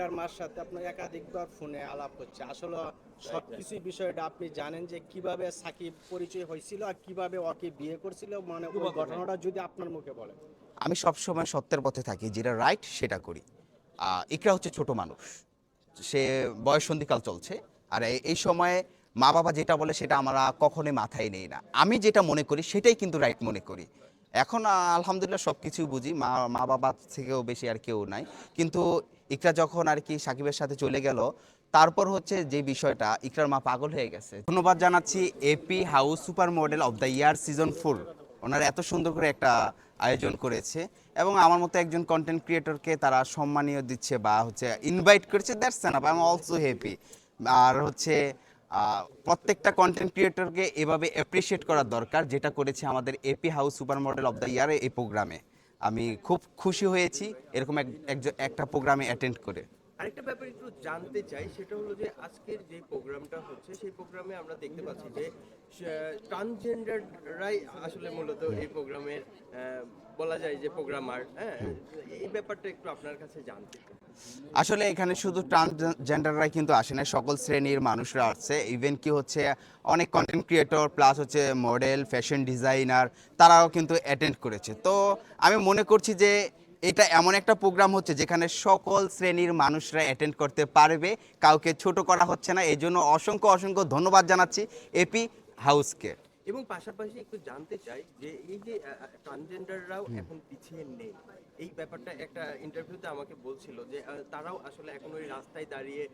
ইকরার মার সাথে আপনার একাধিকবার ফোনে আলাপ হচ্ছে। আসলে সবকিছু বিষয়টা আপনি জানেন যে কীভাবে সাকিব পরিচয় হয়েছিল আর কীভাবে ওকে বিয়ে করছিল মানে ওই ঘটনাটা যদি আপনার মুখে বলেন। আমি সবসময় সত্যের পথে থাকি যেটা রাইট সেটা করি। ইকরা হচ্ছে ছোট মানুষ। সে বয়স সন্ধিকাল চলছে আর এই- সময়ে মা বাবা যেটা বলে সেটা আমরা কখনোই মাথায় নেই না। আমি যেটা মনে করি সেটাই কিন্তু রাইট মনে করি। এখন আলহামদুলিল্লাহ সব কিছুই বুঝি মা মা বাবা থেকেও বেশি আর কেউ নাই। কিন্তু ইকরা যখন আর কি সাকিবের সাথে চলে গেল, তারপর হচ্ছে যে বিষয়টা, ইকরার মা পাগল হয়ে গেছে। ধন্যবাদ জানাচ্ছি AP house super model of the year season four ওনারা এত সুন্দর করে একটা আয়োজন করেছে এবং আমার মতো একজন কন্টেন্ট ক্রিয়েটরকে তারা সম্মানীয় দিচ্ছে বা হচ্ছে ইনভাইট করেছে that's enough I am also happy আর হচ্ছে প্রত্যেকটা কন্টেন্ট ক্রিয়েটরকে এভাবে অ্যাপ্রিসিয়েট করা দরকার, যেটা করেছে আমাদের AP house super model of the year এই প্রোগ্রামে আমি খুব খুশি হয়েছি এরকম একটা প্রোগ্রামে অ্যাটেন্ড করে। আরেকটা ব্যাপার একটু জানতে চাই, সেটা হলো যে আজকের যে প্রোগ্রামটা হচ্ছে, সেই প্রোগ্রামে আমরা দেখতে পাচ্ছি যে ট্রান্সজেন্ডাররাই আসলে মূলত এই প্রোগ্রামের বলা যায় যে প্রোগ্রামার হ্যাঁ? এই ব্যাপারটা একটু আপনার কাছে জানতে আসলে এখানে শুধু ট্রান্সজেন্ডাররাই কিন্তু আসে না, সকল শ্রেণির মানুষরা আসছে। ইভেন কি হচ্ছে, অনেক কন্টেন্ট ক্রিয়েটর প্লাস হচ্ছে মডেল ফ্যাশন ডিজাইনার তারাও কিন্তু অ্যাটেন্ড করেছে। তো আমি মনে করছি যে এটা এমন একটা প্রোগ্রাম হচ্ছে যেখানে সকল শ্রেণির মানুষরা অ্যাটেন্ড করতে পারবে। কাউকে ছোট করা হচ্ছে না। এই জন্য অসংখ্য অসংখ্য ধন্যবাদ জানাচ্ছি এপি হাউসকে এবং পাশাপাশি একটু জানতে চাই যে এই যে ট্রান্সজেন্ডাররাও এখন পিছিয়ে নেই। এই ব্যাপারটা একটা ইন্টারভিউতে আমাকে বলছিল যে তারাও আসলে এখন ওই রাস্তায় দাঁড়িয়ে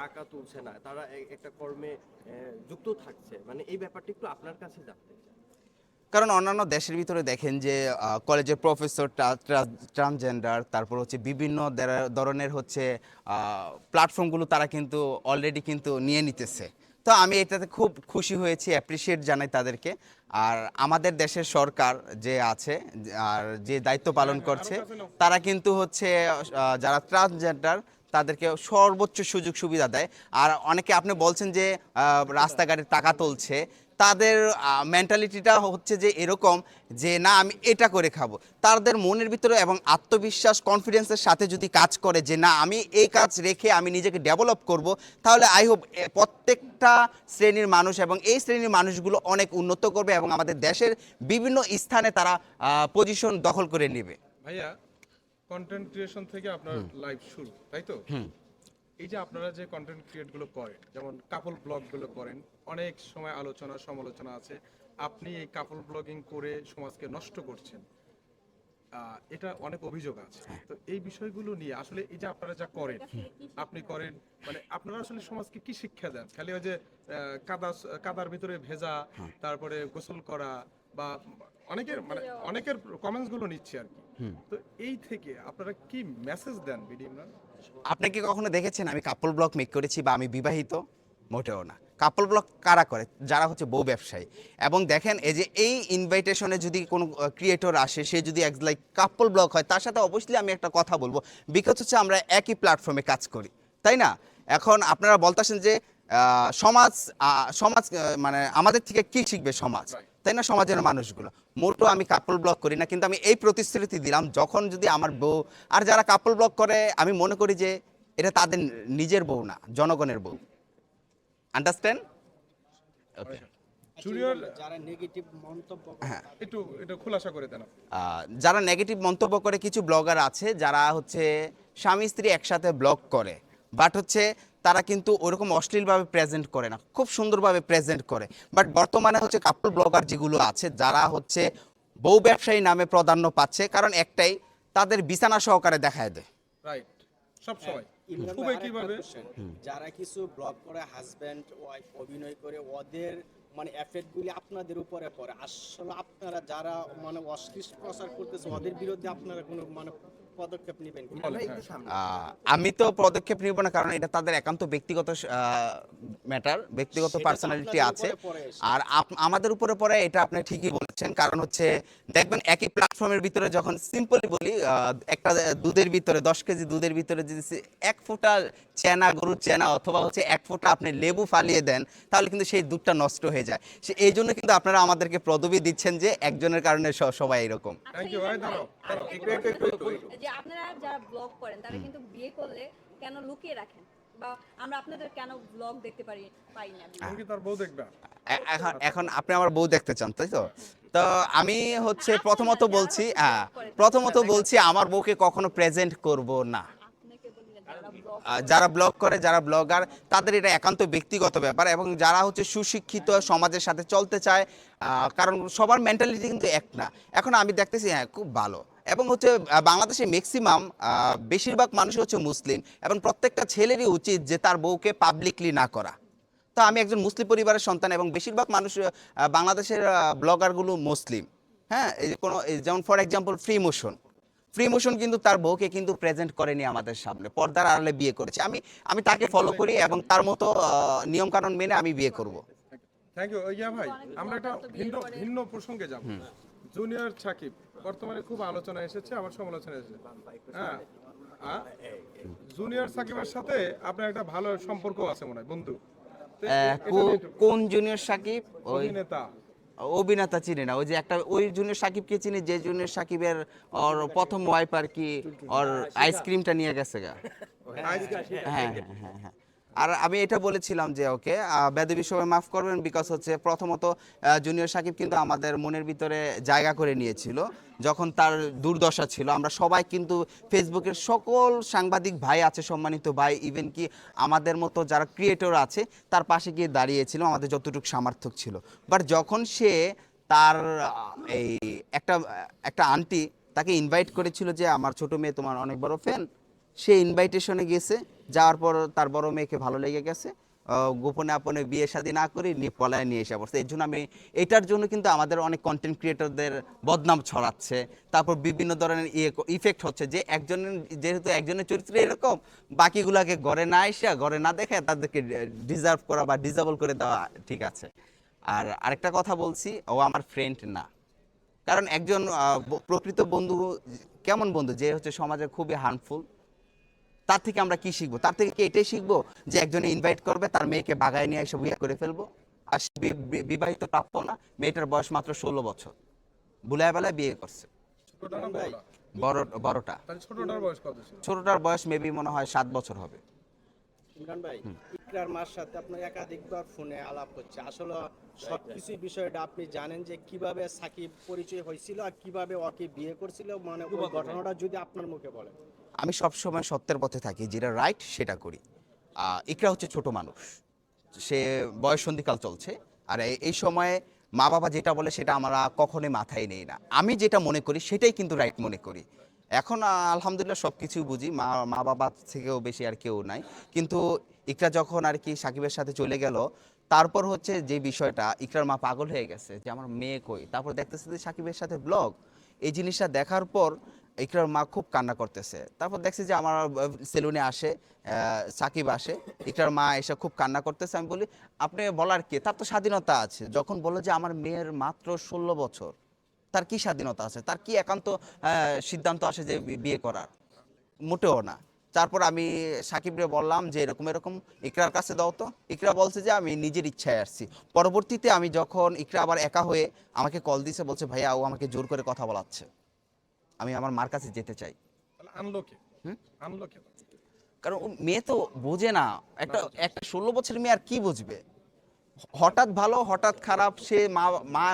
টাকা তুলছে না। তারা একটা কর্মে যুক্ত থাকছে। মানে এই ব্যাপারটা একটু আপনার কাছে জানতে চাই। কারণ অন্যান্য দেশের ভিতরে দেখেন যে কলেজের প্রফেসর ট্রান্সজেন্ডার তারপর হচ্ছে বিভিন্ন ধরনের হচ্ছে প্ল্যাটফর্মগুলো তারা কিন্তু অলরেডি কিন্তু নিয়ে নিতেছে। তো আমি এটাতে খুব খুশি হয়েছি অ্যাপ্রিসিয়েট জানাই তাদেরকে। আর আমাদের দেশের সরকার যে আছে আর যে দায়িত্ব পালন করছে তারা কিন্তু হচ্ছে যারা ট্রান্সজেন্ডার তাদেরকে সর্বোচ্চ সুযোগ সুবিধা দেয়। আর অনেকে আপনি বলছেন যে রাস্তাঘাটে টাকা তুলছে। তাদের মেন্টালিটিটা হচ্ছে যে এরকম যে, না, আমি এটা করে খাব। তাদের মনের ভিতরে এবং আত্মবিশ্বাস কনফিডেন্সের সাথে যদি কাজ করে যে, না, আমি এই কাজ রেখে আমি নিজেকে ডেভেলপ করব, তাহলে আই হোপ প্রত্যেকটা শ্রেণির মানুষ এবং এই শ্রেণির মানুষগুলো অনেক উন্নত করবে এবং আমাদের দেশের বিভিন্ন স্থানে তারা পজিশন দখল করে নেবে। ভাইয়া কন্টেন্ট ক্রিয়েশন থেকে আপনার লাইভ শুরু তাই তো? এই যে আপনারা যে কন্টেন্ট ক্রিয়েটগুলো করেন যেমন কাপল ব্লগগুলো করেন অনেক সময় আলোচনা সমালোচনা আছে। আপনি এই কাপল ব্লগিং করে সমাজকে নষ্ট করছেন। এটা অনেক অভিযোগ আছে। তো এই বিষয়গুলো নিয়ে আসলে এই যে আপনারা যা করেন আপনি করেন মানে আপনারা আসলে সমাজকে কি শিক্ষা দেন? খালি ওই যে কাদা কাদার ভিতরে ভেজা তারপরে গোসল করা বা অনেকের মানে অনেকের কমেন্টসগুলো নিচ্ছে আর কি। তো এই থেকে আপনারা কি মেসেজ দেন বিডি ইমরান? আপনি কি কখনো দেখেছেন আমি কাপল ব্লগ মেক করেছি বা আমি বিবাহিত? মোটেও না। কাপল ব্লগ কারা করে? যারা হচ্ছে বউ ব্যবসায়ী। এবং দেখেন এই যে এই ইনভাইটেশনে যদি কোনো ক্রিয়েটর আসে সে যদি এক লাইক কাপল ব্লক হয় তার সাথে অবশ্যই আমি একটা কথা বলব। বিকজ হচ্ছে আমরা একই প্ল্যাটফর্মে কাজ করি। তাই না? এখন আপনারা বলতেছেন যে সমাজ সমাজ মানে আমাদের থেকে কি শিখবে সমাজ? তাই না সমাজের মানুষগুলো? মোটো আমি কাপল ব্লগ করি না কিন্তু আমি এই প্রতিশ্রুতি দিলাম যখন যদি আমার বউ আর যারা কাপল ব্লগ করে আমি মনে করি যে এটা তাদের নিজের বউ না জনগণের বউ। আন্ডারস্ট্যান্ড ওকে যারা নেগেটিভ হ্যাঁ। যারা নেগেটিভ মন্তব্য করে কিছু ব্লগার আছে যারা হচ্ছে স্বামী স্ত্রী একসাথে ব্লগ করে বাট হচ্ছে তারা কিন্তু ওরকম অশ্লীলভাবে প্রেজেন্ট করে না। খুব সুন্দরভাবে প্রেজেন্ট করে। বাট বর্তমানে হচ্ছে কাপল ব্লগার যেগুলো আছে যারা হচ্ছে বউ ব্যবসায়ী নামে প্রাধান্য পাচ্ছে কারণ একটাই তাদের বিছানা সহকারে দেখায় দেয়। রাইট সব সময়। কীভাবে? যারা কিছু ব্লগ করে হাজব্যান্ড ওয়াইফ অভিনয় করে ওদের মানে এফেক্ট গুলি আপনাদের উপরে পড়ে। আসলে আপনারা যারা মানে অশ্লীল প্রচার করতেছে ওদের বিরুদ্ধে আপনারা কোনো মানে পদক্ষেপ নেবেন আমি তো পদক্ষেপ নিব না কারণ এটা তাদের একান্ত ব্যক্তিগত ম্যাটার ব্যক্তিগত পার্সোনালিটি আছে। আর আমাদের উপরে পড়ে এটা আপনি ঠিকই বলেছেন কারণ হচ্ছে দেখবেন একই প্ল্যাটফর্মের ভিতরে যখন সিম্পলি বলি একটা দুধের ভিতরে দশ কেজি দুধের ভিতরে যদি এক ফোঁটা চেনা গরুর চেনা অথবা হচ্ছে এক ফোঁটা আপনি লেবু ফালিয়ে দেন তাহলে কিন্তু সেই দুধটা নষ্ট হয়ে যায়। সে এই জন্য কিন্তু আপনারা আমাদেরকে পদবি দিচ্ছেন যে একজনের কারণে সবাই এরকম। যে আপনারা যারা ব্লগ করেন তারা কিন্তু বিয়ে করলে কেন লুকিয়ে রাখেন? বা আমরা আপনাদের কেন ব্লগ দেখতে পারি পাই না? কি তার বউ দেখবে? এখন এখন আপনি আমার বউ দেখতে চান তাই তো? তো আমি হচ্ছে প্রথমত বলছি হ্যাঁ প্রথমত বলছি আমার বউকে কখনো প্রেজেন্ট করব না। যারা ব্লগ করে। যারা ব্লগার তাদের এটা একান্ত ব্যক্তিগত ব্যাপার এবং যারা হচ্ছে সুশিক্ষিত সমাজের সাথে চলতে চায় কারণ সবার মেন্টালিটি কিন্তু এক না। এখন আমি দেখতেছি হ্যাঁ খুব ভালো। এবং হচ্ছে বাংলাদেশে ম্যাক্সিমাম বেশিরভাগ মানুষ হচ্ছে মুসলিম এবং প্রত্যেকটা ছেলেরই উচিত যে তার বউকে পাবলিকলি না করা। তো আমি একজন মুসলিম পরিবারের সন্তান এবং বেশিরভাগ মানুষ বাংলাদেশের ব্লগারগুলো মুসলিম। হ্যাঁ এই যে কোনো যেমন for example free motion free motion কিন্তু তার বউকে কিন্তু প্রেজেন্ট করেনি আমাদের সামনে। পর্দার আড়ালে বিয়ে করেছে। আমি আমি তাকে ফলো করি এবং তার মতো নিয়ম কানুন মেনে আমি বিয়ে করব। থ্যাংক ইউ ভাই আমরা একটা ভিন্ন ভিন্ন প্রসঙ্গে যাব। জুনিয়র সাকিব বর্তমানে খুব আলোচনা এসেছে আবার সমালোচনা এসেছে। হ্যাঁ জুনিয়র সাকিবের সাথে আপনার একটা ভালো সম্পর্ক আছে মনে হয় বন্ধু। কোন জুনিয়র সাকিব? ওই অভিনেতা। অভিনেতা চিনি না ওই যে একটা ওই জুনিয়র সাকিবকে চিনি যে জুনিয়র সাকিবের ওর প্রথম ওয়াইফ আর কি ওর আইসক্রিমটা নিয়ে গেছে গা। হ্যাঁ হ্যাঁ হ্যাঁ হ্যাঁ। আর আমি এটা বলেছিলাম যে, ওকে বেদবি সবাই মাফ করবেন বিকজ হচ্ছে প্রথমত জুনিয়র সাকিব কিন্তু আমাদের মনের ভিতরে জায়গা করে নিয়েছিল। যখন তার দুর্দশা ছিল, আমরা সবাই কিন্তু ফেসবুকের সকল সাংবাদিক ভাই আছে, সম্মানিত ভাই ইভেন কি আমাদের মতো যারা ক্রিয়েটর আছে, তার পাশে গিয়ে দাঁড়িয়েছিল, আমাদের যতটুকু সামর্থ্য ছিল। বাট যখন সে তার, এই একটা একটা আন্টি তাকে ইনভাইট করেছিল যে, আমার ছোট মেয়ে তোমার অনেক বড় ফ্যান সে ইনভাইটেশনে গেছে, যাওয়ার পর তার বড় মেয়েকে ভালো লেগে গেছে। গোপনে আপনে বিয়ে শাদী না করে পলায় নিয়ে এসে পড়ছে। এর জন্য আমি, এটার জন্য কিন্তু আমাদের অনেক কন্টেন্ট ক্রিয়েটরদের বদনাম ছড়াচ্ছে। তারপর বিভিন্ন ধরনের ইয়ে ইফেক্ট হচ্ছে যে একজনের যেহেতু একজনের চরিত্র এরকম, বাকিগুলাকে ঘরে না এসে ঘরে না দেখে তাদেরকে ডিজার্ভ করা বা ডিজাবল করে দেওয়া ঠিক আছে। আর আরেকটা কথা বলছি, ও আমার ফ্রেন্ড না। কারণ একজন প্রকৃত বন্ধু, কেমন বন্ধু? যে হচ্ছে সমাজে খুবই হার্মফুল তার থেকে আমরা কি শিখব? তার থেকে কি এটাই শিখব যে একজনে ইনভাইট করবে তার মেয়েকে বাগায় নিয়ে এসে বিয়ে করে ফেলব। আর বিবাহিত প্রাপ্য না মেয়েটার বয়স মাত্র ষোলো বছর। বুলায় বেলায় বিয়ে করছে? বড় বড়টা। ছোটটার বয়স ছোটটার বয়স মেবি মনে হয় সাত বছর হবে। ইমরান ভাই ইকরার মার সাথে আপনার একাধিকবার ফোনে আলাপ হচ্ছে। আসলে সবকিছু বিষয়টা আপনি জানেন যে কীভাবে সাকিব পরিচয় হয়েছিল আর কীভাবে ওকে বিয়ে করছিল মানে ওই ঘটনাটা যদি আপনার মুখে বলেন। আমি সবসময় সত্যের পথে থাকি, যেটা রাইট সেটা করি। ইকরা হচ্ছে ছোট মানুষ। সে বয়সন্ধিকাল চলছে, আর এই- সময়ে মা বাবা যেটা বলে সেটা আমরা কখনোই মাথায় নেই না। আমি যেটা মনে করি সেটাই কিন্তু রাইট মনে করি। এখন আলহামদুলিল্লাহ সব কিছুই বুঝি, মা মা বাবা থেকেও বেশি আর কেউ নাই। কিন্তু ইকরা যখন আর কি সাকিবের সাথে চলে গেল, তারপর হচ্ছে যে বিষয়টা, ইকরার মা পাগল হয়ে গেছে যে আমার মেয়ে কই? তারপর দেখতেছে যে সাকিবের সাথে ব্লগ এই জিনিসটা দেখার পর ইকরার মা খুব কান্না করতেছে। তারপর দেখছি যে আমার সেলুনে আসে সাকিব আসে। ইকরার মা এসে খুব কান্না করতেছে। আমি বলি, আপনি বলার কি? তার তো স্বাধীনতা আছে। যখন বলল যে আমার মেয়ের মাত্র ষোলো বছর, তার কি স্বাধীনতা আছে? তার কি একান্ত সিদ্ধান্ত আসে যে বিয়ে করার? মোটেও না। তারপর আমি সাকিবরে বললাম যে, এরকম এরকম, ইকরার কাছে দাও তো। ইকরা বলছে যে, আমি নিজের ইচ্ছায় আসছি। পরবর্তীতে আমি যখন ইকরা আবার একা হয়ে আমাকে কল দিছে, বলছে, ভাইয়া, ও আমাকে জোর করে কথা বলাচ্ছে। আমি আমার মার কাছে যেতে চাই। আনলো কে? আনলো কে? কারণ ও মেয়ে তো বোঝে না। একটা একটা ষোলো বছরের মেয়ে আর কি বুঝবে? হঠাৎ ভালো হঠাৎ খারাপ সে মা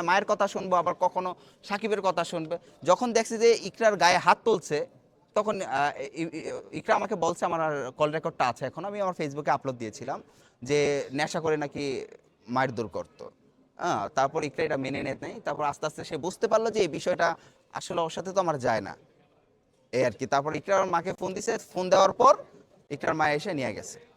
মায়ের কথা শুনব আবার কখনো সাকিবের কথা শুনবে। যখন দেখছি যে ইকরার গায়ে হাত তুলছে তখন ইকরা আমাকে বলছে আমার কল রেকর্ডটা আছে এখন। আমি আমার ফেসবুকে আপলোড দিয়েছিলাম যে নেশা করে নাকি মায়ের দূর করতো হ্যাঁ তারপর ইকরা এটা মেনে নেয় নাই। তারপর আস্তে আস্তে সে বুঝতে পারল যে এই বিষয়টা আসলে ওর সাথে তো আমার যায় না। এই আর কি, তারপর ইকরার মাকে ফোন দিছে। ফোন দেওয়ার পর ইকরার মা এসে নিয়ে গেছে।